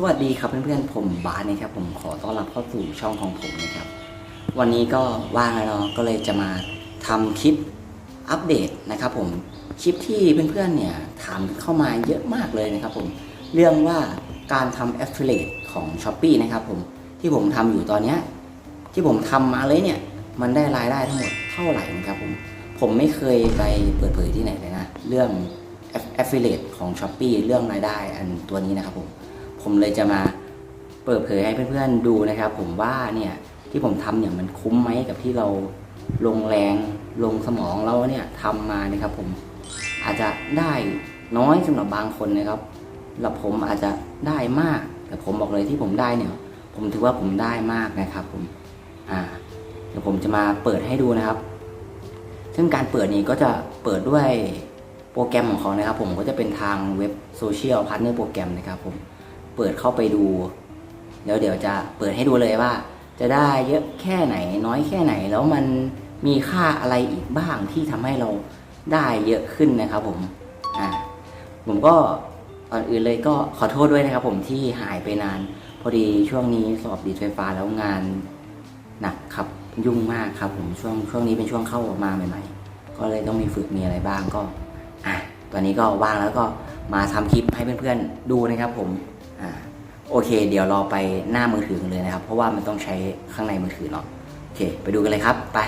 สวัสดีครับเพื่อนๆผมบาสนะครับผมขอต้อนรับเข้าสู่ช่องของผมนะครับ วันนี้ก็ว่างแล้วเนาะก็เลยจะมาทำคลิปอัปเดตนะครับผมคลิปที่เพื่อนๆเนี่ยถามเข้ามาเยอะมากเลยนะครับผมเรื่องว่าการทำ affiliate ของ s h อ p e e นะครับผมที่ผมทำอยู่ตอนเนี้ที่ผมทำมาเลยเนี่ยมันได้รายได้ทั้งหมดเท่าไหร่นะครับผมผมไม่เคยไปเปิดเผยที่ไหนเลยนะ เรื่อง affiliate ของ s h อ p e e เรื่องรายได้อันตัวนี้นะครับผม ผมเลยจะมาเปิดเผยให้เพื่อนๆดูนะครับ ผมว่าเนี่ยที่ผมทำเนี่ยมันคุ้มไหมกับที่เราลงแรงลงสมองเราเนี่ยทำมานะครับ ผมอาจจะได้น้อยสำหรับบางคนนะครับแล้วผมอาจจะได้มาก แต่ผมบอกเลยที่ผมได้เนี่ย ผมถือว่าผมได้มากนะครับ ผมอ่าเดี๋ยวผมจะมาเปิดให้ดูนะครับ ซึ่งการเปิดนี้ก็จะเปิดด้วยโปรแกรมของเขานะครับ ผมก็จะเป็นทางเว็บโซเชียลพาร์ทเนอร์โปรแกรมนะครับผม เปิดเข้าไปดู แล้วเดี๋ยวจะเปิดให้ดูเลยว่า จะได้เยอะแค่ไหนน้อยแค่ไหนแล้วมันมีค่าอะไรอีกบ้างที่ทำให้เราได้เยอะขึ้นนะครับผมอ่าผมก็ก่อนอื่นเลยก็ขอโทษด้วยนะครับผมที่หายไปนาน พอดีช่วงนี้สอบดีดไฟฟ้าแล้วงานหนักครับยุ่งมากครับผมช่วงช่วงนี้เป็นช่วงเข้ามาใหม่ๆ ก็เลยต้องมีฝึกมีอะไรบ้างก็อะตอนนี้ก็ว่างแล้วก็มาทำคลิปให้เพื่อนๆดูนะครับผม อ่าโอเค เดี๋ยวเราไปหน้ามือถือกันเลยนะครับ เพราะว่ามันต้องใช้ข้างในมือถือเนาะโอเค ไปดูกันเลยครับไป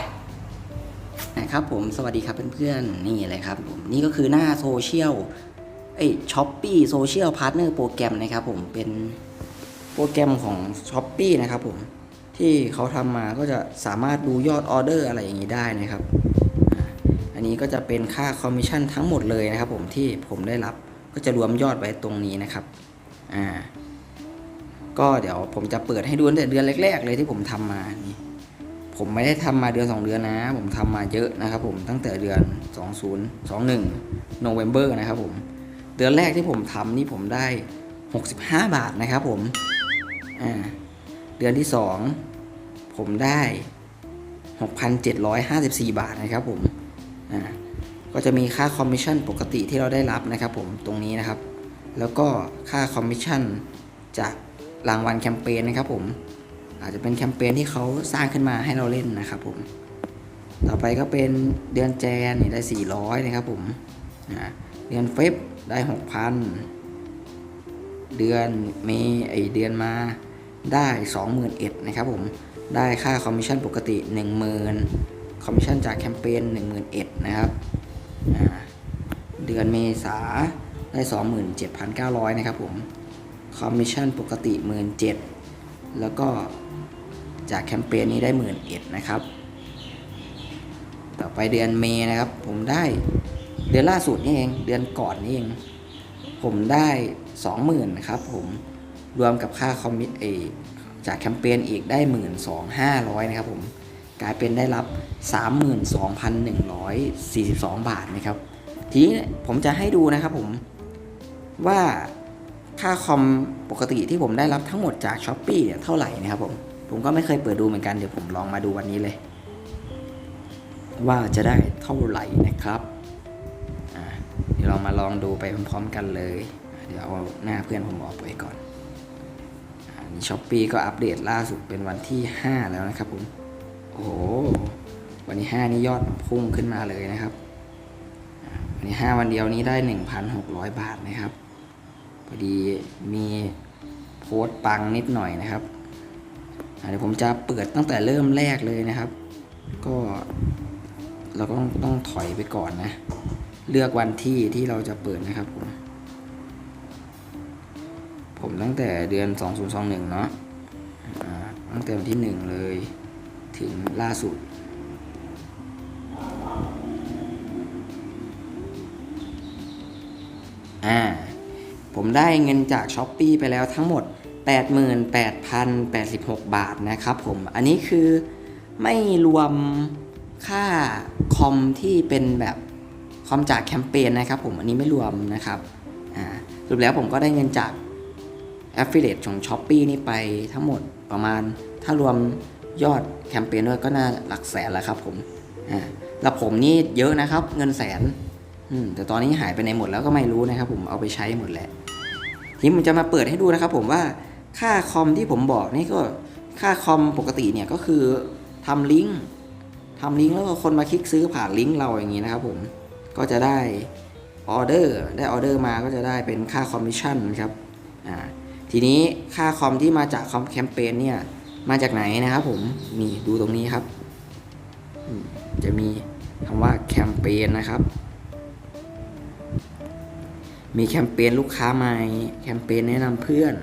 นะครับผมสวัสดีครับเพื่อนๆนี่เลยครับผมนี่ก็คือหน้าโซเชียลเอ้ช้อปปี้โซเชียลพาร์ทเนอร์โปรแกรมนะครับผมเป็นโปรแกรมของ s h อ p e e นะครับผมที่เขาทำมาก็จะสามารถดูยอดออเดอร์อะไรอย่างนี้ได้นะครับ อันนี้ก็จะเป็นค่าคอมมิชชั่นทั้งหมดเลยนะครับผมที่ผมได้รับก็จะรวมยอดไว้ตรงนี้นะครับ อ่าก็เดี๋ยวผมจะเปิดให้ดูตั้งแต่เดือนแรกๆเลยที่ผมทำมานี่ผมไม่ได้ทำมาเดือน 2 เดือนนะ ผมทำมาเยอะนะครับผมตั้งแต่เดือน 20 21 November นะครับผมเดือนแรกที่ผมทำนี่ผมได้ 65 บาทนะครับผมอ่าเดือนที่ 2 ผมได้ 6,754 บาทนะครับผมอ่าก็จะมีค่าคอมมิชชั่นปกติที่เราได้รับนะครับผมตรงนี้นะครับ แล้วก็ค่าคอมมิชชั่นจากรางวัลแคมเปญนะครับผมอาจจะเป็นแคมเปญที่เขาสร้างขึ้นมาให้เราเล่นนะครับผมต่อไปก็เป็นเดือนแจนเนี่ยได้ 400 นะครับผมเดือนเฟบได้ 6,000 เดือนเมย์ไอเดือนมาได้ 21,000นะครับผมได้ค่าคอมมิชชั่นปกติ 10,000 คอมมิชชั่นจากแคมเปญ11,000นะครับเดือนเมษา ได้ 27,900 นะครับผม คอมมิชชั่นปกติ 17,000 แล้วก็จากแคมเปญนี้ได้ 11,000 นะครับ ต่อไปเดือนเมษนะครับ ผมได้เดือนล่าสุดนี่เอง เดือนก่อนนี่เอง ผมได้ 20,000 นะครับผม รวมกับค่าคอมมิชเอจากแคมเปญอีกได้ 12,500 นะครับผม กลายเป็นได้รับ 32,142 บาทนะครับ ทีนี้ผมจะให้ดูนะครับผม ว่าค่าคอมปกติที่ผมได้รับทั้งหมดจาก s h อ p e e เนี่ยเท่าไหร่นะครับผม ผมก็ไม่เคยเปิดดูเหมือนกันเดี๋ยวผมลองมาดูวันนี้เลย ว่าจะได้เท่าไหร่นะครับเดี๋ยวเรามาลองดูไปพร้อมๆกันเลย เดี๋ยวเอาหน้าเพื่อนผมออกไปก่อนอนี่ช้อปปีก็อัปเดตล่าสุดเป็นวันที่ 5 แล้วนะครับผม โอ้โห วันที่5นี่ยอดพุ่งขึ้นมาเลยนะครับ วันที่ 5 วันเดียวนี้ได้ 1,600 บาทนะครับ พอดีมีโพสต์ปังนิดหน่อยนะครับเดี๋ยวผมจะเปิดตั้งแต่เริ่มแรกเลยนะครับ ก็เราก็ต้องต้องถอยไปก่อนนะ เลือกวันที่ที่เราจะเปิดนะครับ ผมผมตั้งแต่เดือน 2021 เนาะอ่าตั้งแต่วันที่ 1 เลย ถึงล่าสุด อ่า ผม ได้เงินจาก s h อ p e e ไปแล้วทั้งหมด 88,086 บาทนะครับผม อันนี้คือไม่รวมค่าคอมที่เป็นแบบคอมจากแคมเปญนะครับผม อันนี้ไม่รวมนะครับอ่าสรุปแล้วผมก็ได้เงินจาก Affiliate ของ s h อ p e e นี่ไปทั้งหมดประมาณถ้ารวมยอดแคมเปญด้วยก็น่าหลักแสนแล้วครับผมอ่าแล้วผมนี่เยอะนะครับเงินแสนแต่ตอนนี้หายไปในหมดแล้วก็ไม่รู้นะครับผมเอาไปใช้หมดแล้ว ทีนี้ผมจะมาเปิดให้ดูนะครับผมว่าค่าคอมที่ผมบอกนี่ก็ค่าคอมปกติเนี่ยก็คือทำลิงก์ทำลิงก์แล้วก็คนมาคลิกซื้อผ่านลิงก์เราอย่างนี้นะครับผมก็จะได้ออเดอร์ได้ออเดอร์มาก็จะได้เป็นค่าคอมมิชชั่นครับอ่าทีนี้ค่าคอมที่มาจากคอมแคมเปญเนี่ยมาจากไหนนะครับผมนี่ดูตรงนี้ครับ จะมีคำว่าแคมเปญนะครับ มีแคมเปญลูกค้าใหม่แคมเปญแนะนำเพื่อน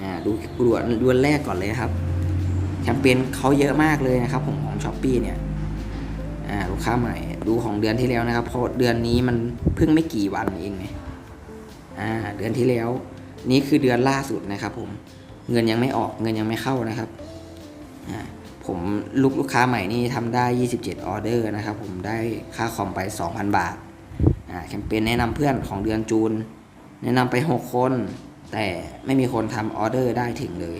อ่าดูดูดูอันแรกก่อนเลยครับแคมเปญเขาเยอะมากเลยนะครับผมของช้อปปีเนี่ยอ่าลูกค้าใหม่ ดูของเดือนที่แล้วนะครับเพราะเดือนนี้มันเพิ่งไม่กี่วันเองไงอ่าเดือนที่แล้ว นี่คือเดือนล่าสุดนะครับ ผมเงินยังไม่ออกเงินยังไม่เข้านะครับอ่าผมลูกลูกค้าใหม่นี่ทำได้ 27ออเดอร์นะครับ ผมได้ค่าคอมไป 2,000 บาท แคมเปญแนะนำเพื่อนของเดือนจูน แนะนำไป 6 คน แต่ไม่มีคนทำออเดอร์ได้ถึงเลย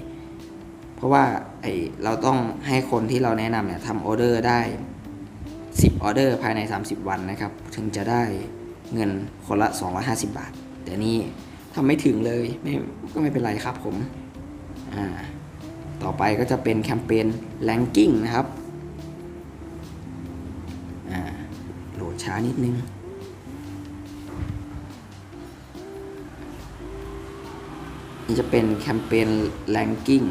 เพราะว่าไอเราต้องให้คนที่เราแนะนำเนี่ยทำออเดอร์ได้ 10 ออเดอร์ภายใน 30 วันนะครับ ถึงจะได้เงินคนละ 250 บาท แต่นี่ทำไม่ถึงเลยไม่ก็ไม่เป็นไรครับผม อ่า ต่อไปก็จะเป็นแคมเปญ ranking นะครับ อ่า โหลดช้านิดนึง นี่จะเป็นแคมเปญ ranking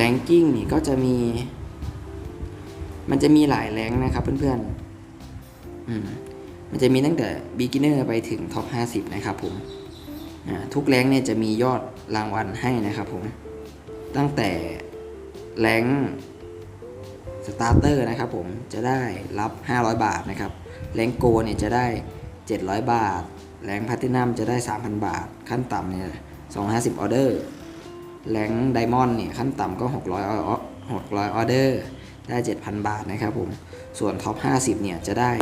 ranking นี่ก็จะมี มันจะมีหลายแรงนะครับเพื่อนๆอืมมันจะมีตั้งแต่ beginner ไปถึง top 50 นะครับผมทุกแรงเนี่ยจะมียอดรางวัลให้นะครับผม ตั้งแต่แรงสตาร์เตอร์นะครับผมจะได้รับ 500 บาทนะครับแรงโกเนี่ยจะได้ 700 บาท แรงพัตินัมจะได้ 3,000 บาท ขั้นต่ำเนี่ย250 ออเดอร์ แรงไดมอนด์เนี่ยขั้นต่ำก็ 600ออ600 ออเดอร์ ได้ 7,000 บาทนะครับผม ส่วนท็อป 50 เนี่ยจะได้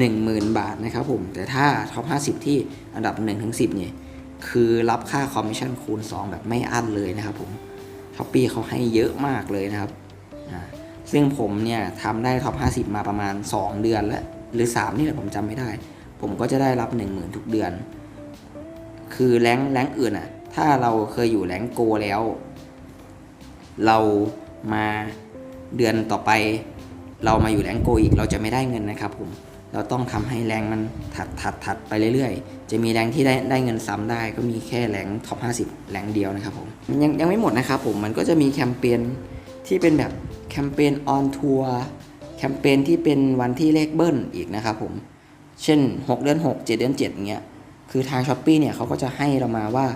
10,000 บาทนะครับผม แต่ถ้าท็อป 50 ที่อันดับ 1-10 เนี่ย คือรับค่าคอมมิชชั่นคูณ 2 แบบไม่อั้นเลยนะครับผมช้อปปี้เขาให้เยอะมากเลยนะครับอ่าซึ่งผมเนี่ยทำได้ท็อป 50 มาประมาณ 2 เดือนแล้ว หรือ 3 นี่แหละผมจำไม่ได้ ผมก็จะได้รับ 10,000 ทุกเดือน คือแรงแรงอื่นอะถ้าเราเคยอยู่แรงโกแล้ว เรามาเดือนต่อไป เรามาอยู่แรงโกอีกเราจะไม่ได้เงินนะครับผมเราต้องทำให้แรงมันถัดถัดถัดไปเรื่อยๆ จะมีแรงที่ได้ได้เงินซ้ำได้ ก็มีแค่แรงท็อป 50 แรงเดียวนะครับผมยังยังไม่หมดนะครับผมมันก็จะมีแคมเปญที่เป็นแบบแคมเปญออนทัวร์แคมเปญที่เป็นวันที่เลขเบิ้ลอีกนะครับผม เช่น 6 เดือน 6 7 เดือน7อย่างเงี้ยคือทาง s h อ p e e เนี่ยเขาก็จะให้เรามาว่า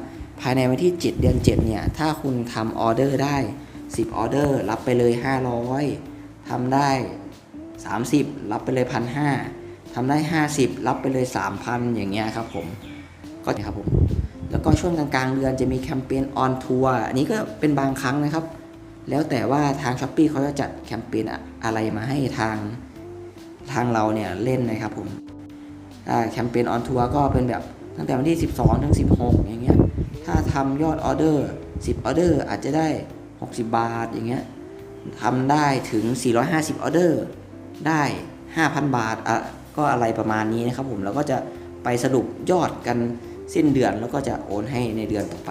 ภายในวันที่ 7 เดือน 7 เนี่ย ถ้าคุณทำออเดอร์ได้ 10 ออเดอร์ รับไปเลย 500ทำได้ 30 รับไปเลย 1,500ทำได้ 50 รับไปเลย 3,000 อย่างเงี้ยครับผม ก็นะครับผม แล้วก็ช่วงกลางๆ เดือนจะมีแคมเปญออนทัวร์ อันนี้ก็เป็นบางครั้งนะครับ แล้วแต่ว่าทาง s h อ p e e เขาจะจัดแคมเปญอะไรมาให้ทางทางเราเนี่ยเล่นนะครับผม แคมเปญออนทัวร์ก็เป็นแบบตั้งแต่วันที่ 12 ถึง 16 อย่างเงี้ย ถ้าทำยอดออเดอร์ 10 ออเดอร์อาจจะได้ 60 บาทอย่างเงี้ยทำได้ถึง 450 ออเดอร์ ได้ 5,000 บาทอะก็อะไรประมาณนี้นะครับผมแล้วก็จะไปสรุปยอดกันสิ้นเดือนแล้วก็จะโอนให้ในเดือนต่อไป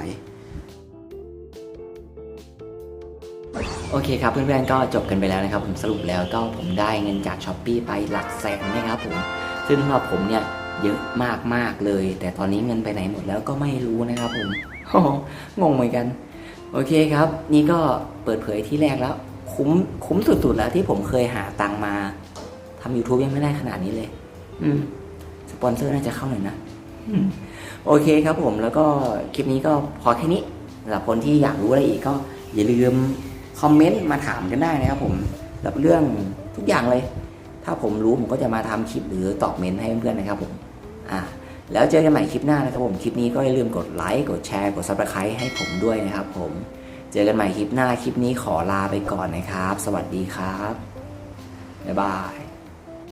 โอเคครับเพื่อนๆก็จบกันไปแล้วนะครับผมสรุปแล้วก็ผมได้เงินจากช้อปปีไปหลักแสนนะครับผม ซึ่งสำหรับผมเนี่ยเยอะมากๆเลย แต่ตอนนี้เงินไปไหนหมดแล้วก็ไม่รู้นะครับผมอ้โหงงเหมือนกัน โอเคครับ นี่ก็เปิดเผยที่แรกแล้ว คุ้มคุ้มสุดๆแล้วที่ผมเคยหาตังมาทำ YouTube ยังไม่ได้ขนาดนี้เลย อืม สปอนเซอร์น่าจะเข้าหน่อยนะอโอเคครับผมแล้วก็คลิปนี้ก็พอแค่นี้สำหรับคนที่อยากรู้อะไรอีกก็อย่าลืมคอมเมนต์มาถามกันได้นะครับผมแบบเรื่องทุกอย่างเลย ถ้าผมรู้ผมก็จะมาทำคลิปหรือตอบเมนต์ให้เพื่อนๆนะครับผมอ่าแล้วเจอกันใหม่คลิปหน้านะครับผมคลิปนี้ก็อย่าลืมกดไลค์กดแชร์กดซับสไครต์ให้ผมด้วยนะครับผมเจอกันใหม่คลิปหน้าคลิปนี้ขอลาไปก่อนนะครับ สวัสดีครับบ๊ายบาย